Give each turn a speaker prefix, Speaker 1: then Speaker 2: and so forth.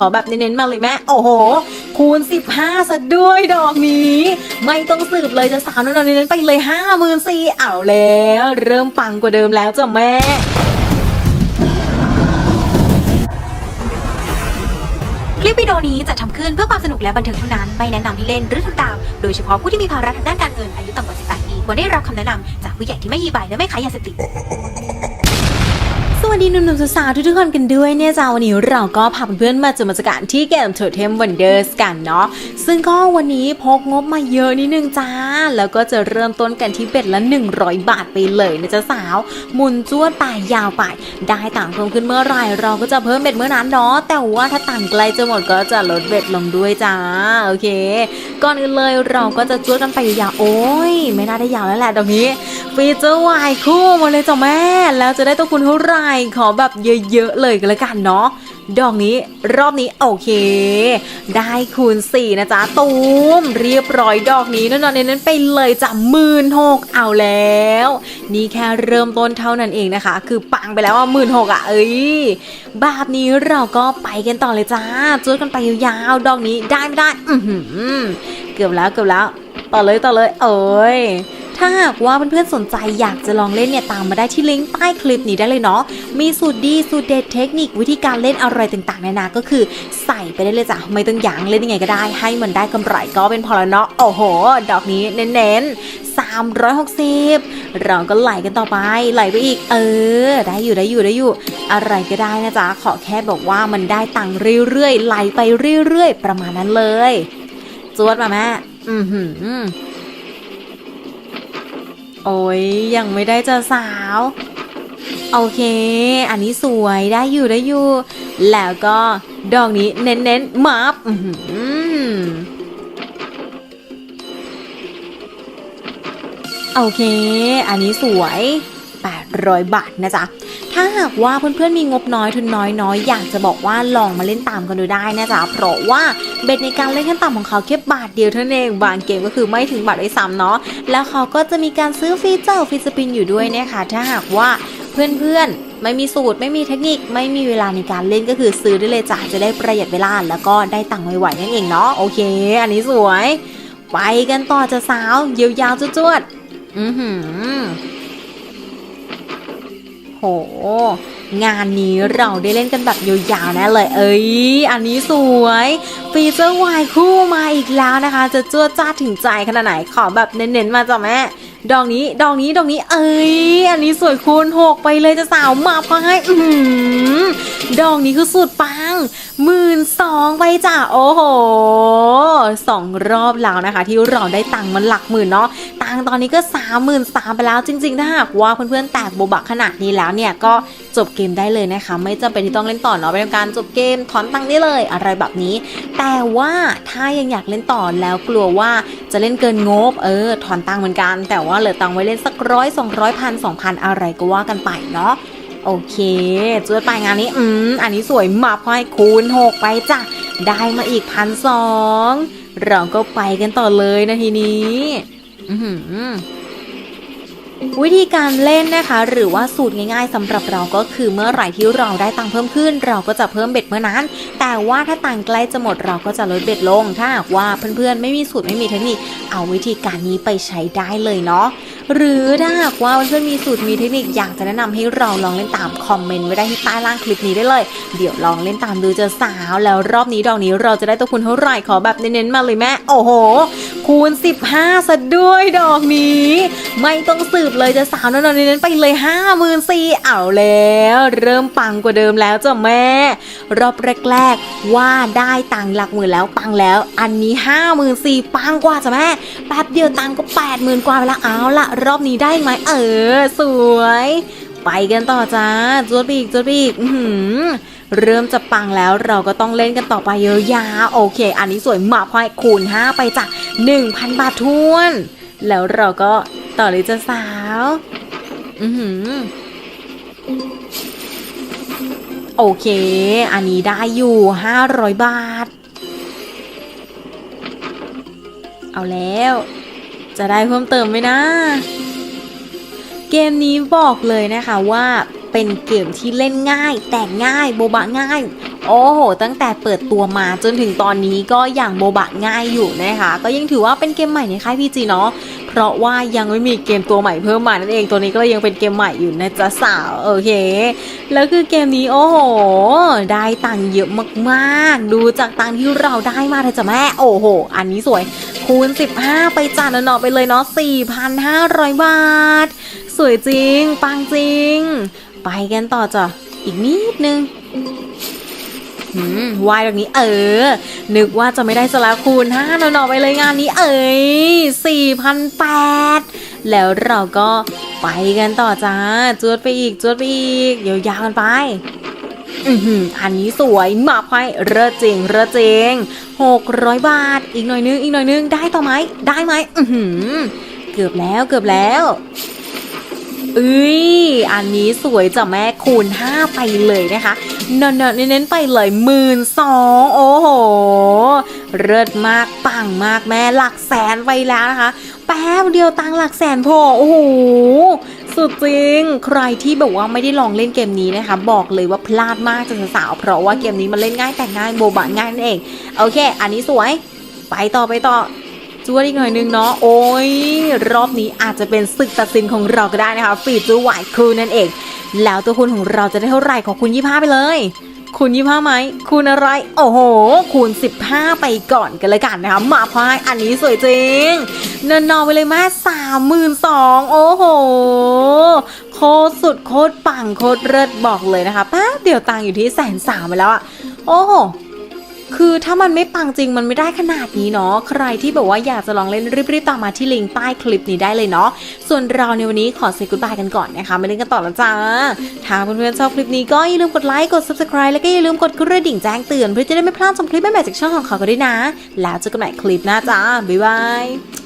Speaker 1: ขอแบบเน้นๆมาเลยแม่ โอ้โห คูณ 15ซะด้วยดอกนี้ ไม่ต้องสืบเลยจะสาวนั่นเน้นๆไปเลยห้าหมื่นสี่เอาแล้ว เริ่มปังกว่าเดิมแล้วจ้ะแม่
Speaker 2: คลิปวิดีโอนี้จะทำขึ้นเพื่อความสนุกและบันเทิงเท่านั้น ไม่แนะนำให้เล่นหรือทำตาม โดยเฉพาะผู้ที่มีภาระทางด้านการเงินอายุต่ำกว่า 18 ปีควรได้รับคำแนะนำจากผู้ใหญ่ที่ไม่ยีใบและไม่ขายยาเสพติด
Speaker 1: วัสดีหนุ่มๆสาวๆทุกๆคนกันด้วยเนี่ยจ้าวันนี้เราก็พาเพื่อนๆมาจุดมาสการที่เกมโทอร์เทมวันเดอร์สกันเนาะซึ่งก็วันนี้พกงบมาเยอะนิดนึงจ้า แล้วก็จะเริ่มต้นกันที่เบ็ดละ 100 บาทไปเลยนะจ๊ะสาวหมุนจ้วดไปยาวไป ได้ต่างค์เพิ่มขึ้นเมื่อไรเราก็จะเพิ่มเบ็ดเมื่อนั้นเนาะแต่ว่าถ้าต่างค์ใกลจะหมดก็จะลดเบ็ดลงด้วยจ้าโอเคก่อนอื่นเลยเราก็จะจ้วดกันไปยาวโอ้ยไม่น่าได้ยาวแล้วแหละตรงนี้ ฟีเจอร์วายคู่มาเลยจ้ะแม่ แล้วจะได้ตัวคุณเท่าไหร่ขอแบบเยอะๆเลยก็แล้วกันเนาะดอกนี้รอบนี้โอเค ได้คูณ 4 นะจ๊ะ ตูม เรียบร้อยดอกนี้นอนๆเน้นไปเลยจ้ะหมื่นหกเอาแล้ว นี่แค่เริ่มต้นเท่านั้นเองนะคะ คือปังไปแล้วอะหมื่นหกอะ เอ้ยแบบนี้เราก็ไปกันต่อเลยจ้าจุดกันไปยาวๆดอกนี้ได้ไม่ได้ อืเกือบแล้วเกือบแล้ว ต่อเลยต่อเลย เอ้ย ถ้าหากว่าเพื่อนๆสนใจอยากจะลองเล่นเนี่ยตามมาได้ที่ลิงก์ใต้คลิปนี้ได้เลยเนาะ มีสูตรดีสูตรเด็ดเทคนิควิธีการเล่นอะไรต่างๆนานาก็คือใส่ไปได้เลยจ้ะไม่ต้องหยางเล่นยังไงก็ได้ ให้มันได้กำไรก็เป็นพอแล้วเนาะโอ้โห ดอกนี้เน้นๆ 360 เราก็ไหลกันต่อไปไหลไปอีก เออ ได้อยู่ได้อยู่ได้อยู่ อะไรก็ได้นะจ๊ะขอแค่บอกว่ามันได้ตังค์เรื่อยๆไหลไปเรื่อยๆ ประมาณนั้นเลยจวดมาแม่อือหือ โอ้ยยังไม่ได้เจอสาว โอเค อันนี้สวยได้อยู่ได้อยู่ แล้วก็ดอกนี้เน้นๆมับอื้อหือโอเค อันนี้สวย 800 บาทนะจ๊ะ ถ้าหากว่าเพื่อนๆมีงบน้อยทุนน้อยน้อยอยากจะบอกว่าลองมาเล่นตามกันดูได้นะจ๊ะเพราะว่าเบ็ดในการเล่นขั้นต่ำของเขาแค่บาทเดียวเท่านั้นเองบางเกมก็คือไม่ถึงบาทด้วยซ้ำเนาะแล้วเขาก็จะมีการซื้อฟีเจอร์ฟีสปินอยู่ด้วยนะคะถ้าหากว่าเพื่อนๆไม่มีสูตรไม่มีเทคนิคไม่มีเวลาในการเล่นก็คือซื้อได้เลยจ้ะจะได้ประหยัดเวลาแล้วก็ได้ตังค์ไวๆนั่นเองเนาะโอเค อันนี้สวย ไปกันต่อจะสาวยาวๆจวดๆอือหือ งานนี้เราได้เล่นกันแบบยาวๆแนะเลย เอ้ย อันนี้สวยฟีเจอร์วายคู่มาอีกแล้วนะคะ จะจ้วจ้าถึงใจขนาดไหน ขอแบบเน้นๆมาจ้ะแม่ ดอกนี้ ดอกนี้ ดอกนี้ เอ้ย อันนี้สวยคูณหกไปเลยจะสาวมาพอให้ อือหือดอกนี้คือสุดปังหมื่นสองไปจ้ะ โอ้โหสองรอบแล้วนะคะ ที่เราได้ตังค์มันหลักหมื่นเนาะ ตังตอนนี้ก็สามหมื่นสามไปแล้วจริงๆ ถ้าหากว่าเพื่อนๆ แตกโบบะขนาดนี้แล้วเนี่ยก็จบเกมได้เลยนะคะ ไม่จำเป็นที่ต้องเล่นต่อเนาะเป็นการจบเกมถอนตังค์ได้เลยอะไรแบบนี้ แต่ว่าถ้ายังอยากเล่นต่อแล้วกลัวว่าจะเล่นเกินงบเออถอนตังค์เหมือนกัน แต่ว่าเหลือตังค์ไว้เล่นสักร้อยสองร้อยพันสองพันอะไรก็ว่ากันไปเนาะโอเคจวดไปงานนี้ อืม อันนี้สวยมาพอยคูณหกไปจ้ะ ได้มาอีกพันสอง เราก็ไปกันต่อเลยนะทีนี้ วิธีการเล่นนะคะ หรือว่าสูตรง่ายๆสำหรับเราก็คือเมื่อไหร่ที่เราได้ตังค์เพิ่มขึ้น เราก็จะเพิ่มเบ็ดเมื่อนั้น แต่ว่าถ้าตังค์ใกล้จะหมดเราก็จะลดเบ็ดลง ถ้าหากว่าเพื่อนๆไม่มีสูตรไม่มีเทคนิค เอาวิธีการนี้ไปใช้ได้เลยเนาะหรือถ้าหากว่าเพื่อนๆมีสูตรมีเทคนิคอยากจะแนะนำให้เราลองเล่นตามคอมเมนต์ไว้ได้ที่ใต้ล่างคลิปนี้ได้เลย เดี๋ยวลองเล่นตามดูจะสาวแล้วรอบนี้ดอกนี้เราจะได้ตัวคุณเท่าไหร่ขอแบบเน้นๆมาเลยแม่โอ้โห คูณ 15ซะด้วยดอกนี้ ไม่ต้องสืบเลยจะสาวนั่นๆเน้นไปเลย 5 4 0 0 0เอาแล้ว เริ่มปังกว่าเดิมแล้วจ้ะแม่ รอบแรกๆว่าได้ตังค์หลักหมื่นแล้วปังแล้ว อันนี้ 5 4 0 0 0ปังกว่าจ้ะแม่แป๊บเดียวตังค์ก็ 80,000 กว่าไปแล้วเอาละรอบนี้ได้ไหมเออ สวย ไปกันต่อจ้าจวดปีกจวดปีกอื้อ เริ่มจะปังแล้วเราก็ต้องเล่นกันต่อไปเยอะยาโอเค อันนี้สวยมากควายคูณ 5 ไปจ้ะ1,000 บาททวน แล้วเราก็ต่อเลยจะสาว อือหือโอเค อันนี้ได้อยู่ 500 บาท เอาแล้ว จะได้เพิ่มเติมไหมนะ เกมนี้บอกเลยนะคะว่า เป็นเกมที่เล่นง่าย แต่ง่ายโบบะง่าย โอ้โห ตั้งแต่เปิดตัวมาจนถึงตอนนี้ก็อย่างโบบะง่ายอยู่นะคะ ก็ยังถือว่าเป็นเกมใหม่ในค่ายพีจีเนาะเพราะว่ายังไม่มีเกมตัวใหม่เพิ่มมานั่นเองตัวนี้ก็ยังเป็นเกมใหม่อยู่นะจ๊ะสาวโอเค แล้วคือเกมนี้โอ้โห ได้ตังค์เยอะมากๆ ดูจากตังค์ที่เราได้มาเธอจ้ะแม่โอ้โห อันนี้สวยคูณ 15 ไปจานเนาะไปเลยเนาะ4,500 บาท สวยจริง ปังจริง ไปกันต่อจ้ะอีกนิดนึงวายแบบนี้เออ นึกว่าจะไม่ได้สละคูณห้าหน่อๆไปเลยงานนี้เอ้ยสี่พันแปดแล้วเราก็ไปกันต่อจ้าจวดไปอีกจวดไปอีกยาวๆกันไปอือหืออันนี้สวยมาไพ่เรอจริง เรอจริงหกร้อยบาท อีกหน่อยนึง อีกหน่อยนึง ได้ต่อไหม ได้ไหม อือหือ เกือบแล้วเกือบแล้ว เอ้ย อันนี้สวยจ้ะแม่คูณ 5 ไปเลยนะคะเน้นๆเน้นๆไปเลยหมื่นสองโอ้โห เลิศมากปังมากแม่หลักแสนไปแล้วนะคะ แป๊บเดียวตังหลักแสนพอโอ้โหสุดจริง ใครที่แบบว่าไม่ได้ลองเล่นเกมนี้นะคะ บอกเลยว่าพลาดมากจ้ะสาวเพราะว่าเกมนี้มันเล่นง่ายแต่ง่ายโบบะง่ายนั่นเอง โอเค อันนี้สวย ไปต่อไปต่อ จวดอีกหน่อยนึงเนาะโอ้ย รอบนี้อาจจะเป็นศึกตัดสินของเราก็ได้นะคะฟีจูไหวคูนั่นเอง แล้วตัวคุณของเราจะได้เท่าไหร่ของคุณยี่ห้าไปเลยคูณยี่ห้าไหมคูณอะไร โอ้โห คูณ 15 ไปก่อนกันเลยกันนะคะมาพายอันนี้สวยจริงนินนอไปเลยแม่สามหมื่นสองโอ้โห โคตรสุดโคตรปังโคตรเลิศบอกเลยนะคะป๊บเดี๋ยวตังค์อยู่ที่แสนสามไปแล้วอะโอ้โห คือถ้ามันไม่ปังจริงมันไม่ได้ขนาดนี้เนาะ ใครที่แบบว่าอยากจะลองเล่นรีบๆตามมาที่ลิงก์ใต้คลิปนี้ได้เลยเนาะ ส่วนเราในวันนี้ขอเซ็กกุดบายกันก่อนนะคะไม่เล่นกันต่อแล้วจ้า ถ้าเพื่อนๆชอบคลิปนี้ก็อย่าลืมกดไลค์ กด subscribe แล้วก็อย่าลืมกดกระดิ่งแจ้งเตือนเพื่อจะได้ไม่พลาดชมคลิปใหม่ๆจากช่องของเขาก็ด้วยนะ แล้วเจอกันใหม่คลิปหน้าจ้า บ๊ายบาย